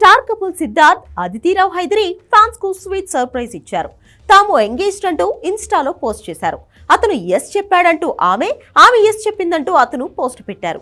Star couple Siddharth Aditi Rao Hydari ఫ్యాన్స్కు sweet surprise ఇచ్చారు. తాము ఎంగేజ్డ్ అంటూ ఇన్స్టాలో పోస్ట్ చేశారు. అతను ఎస్ చెప్పాడంటూ ఆమె ఆమె ఎస్ చెప్పిందంటూ అతను పోస్ట్ పెట్టారు.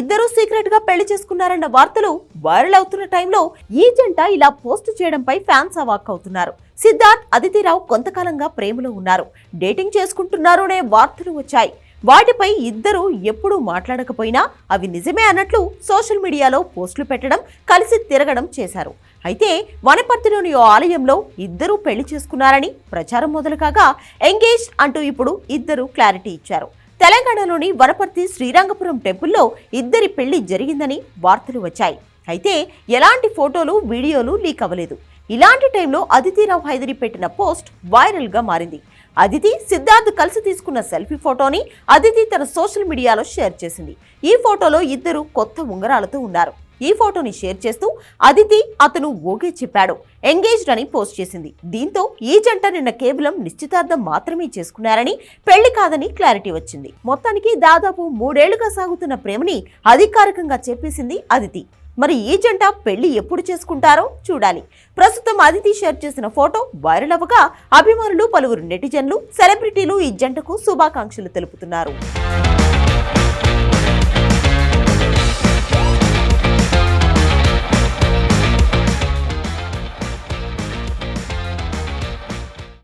ఇద్దరూ సీక్రెట్గా పెళ్ళి చేసుకున్నారన్న వార్తలు వైరల్ అవుతున్న టైంలో ఈ జంట ఇలా పోస్ట్ చేయడంపై ఫ్యాన్స్ అవాక్ అవుతున్నారు. సిద్ధార్థ్ అదితిరావు కొంతకాలంగా ప్రేమలో ఉన్నారు. డేటింగ్ చేసుకుంటున్నారు అనే వార్తలు వచ్చాయి. వాటిపై ఇద్దరు ఎప్పుడూ మాట్లాడకపోయినా అవి నిజమే అన్నట్లు సోషల్ మీడియాలో పోస్టులు పెట్టడం కలిసి తిరగడం చేశారు. అయితే వనపర్తిలోని ఓ ఆలయంలో ఇద్దరూ పెళ్ళి చేసుకున్నారని ప్రచారం మొదలు కాగా ఎంగేజ్ అంటూ ఇప్పుడు ఇద్దరు క్లారిటీ ఇచ్చారు. తెలంగాణలోని వనపర్తి శ్రీరంగపురం టెంపుల్లో ఇద్దరి పెళ్ళి జరిగిందని వార్తలు వచ్చాయి. అయితే ఎలాంటి ఫోటోలు వీడియోలు లీక్ అవ్వలేదు. ఇలాంటి టైంలో అదితిరావు హైదరి పెట్టిన పోస్ట్ వైరల్గా మారింది. అదితి సిద్ధార్థ్ కలిసి తీసుకున్న సెల్ఫీ ఫోటోని అదితి తన సోషల్ మీడియాలో షేర్ చేసింది. ఈ ఫోటోలో ఇద్దరు కొత్త ఉంగరాలతో ఉన్నారు. ఈ ఫోటోని షేర్ చేస్తూ అదితి అతను ఓకే చెప్పాడు. ఎంగేజ్డ్ అని పోస్ట్ చేసింది. దీంతో ఈ జంట నిన్న కేవలం నిశ్చితార్థం మాత్రమే చేసుకున్నారని పెళ్ళి కాదని క్లారిటీ వచ్చింది. మొత్తానికి దాదాపు మూడేళ్ళుగా సాగుతున్న ప్రేమని అధికారికంగా చెప్పేసింది అదితి. మరి ఈ జంట పెళ్ళి ఎప్పుడు చేసుకుంటారో చూడాలి. ప్రస్తుతం అదితి షేర్ చేసిన ఫోటో వైరల్ అవ్వగా అభిమానులు పలువురు నెటిజన్లు సెలబ్రిటీలు ఈ జంటకు శుభాకాంక్షలు తెలుపుతున్నారు.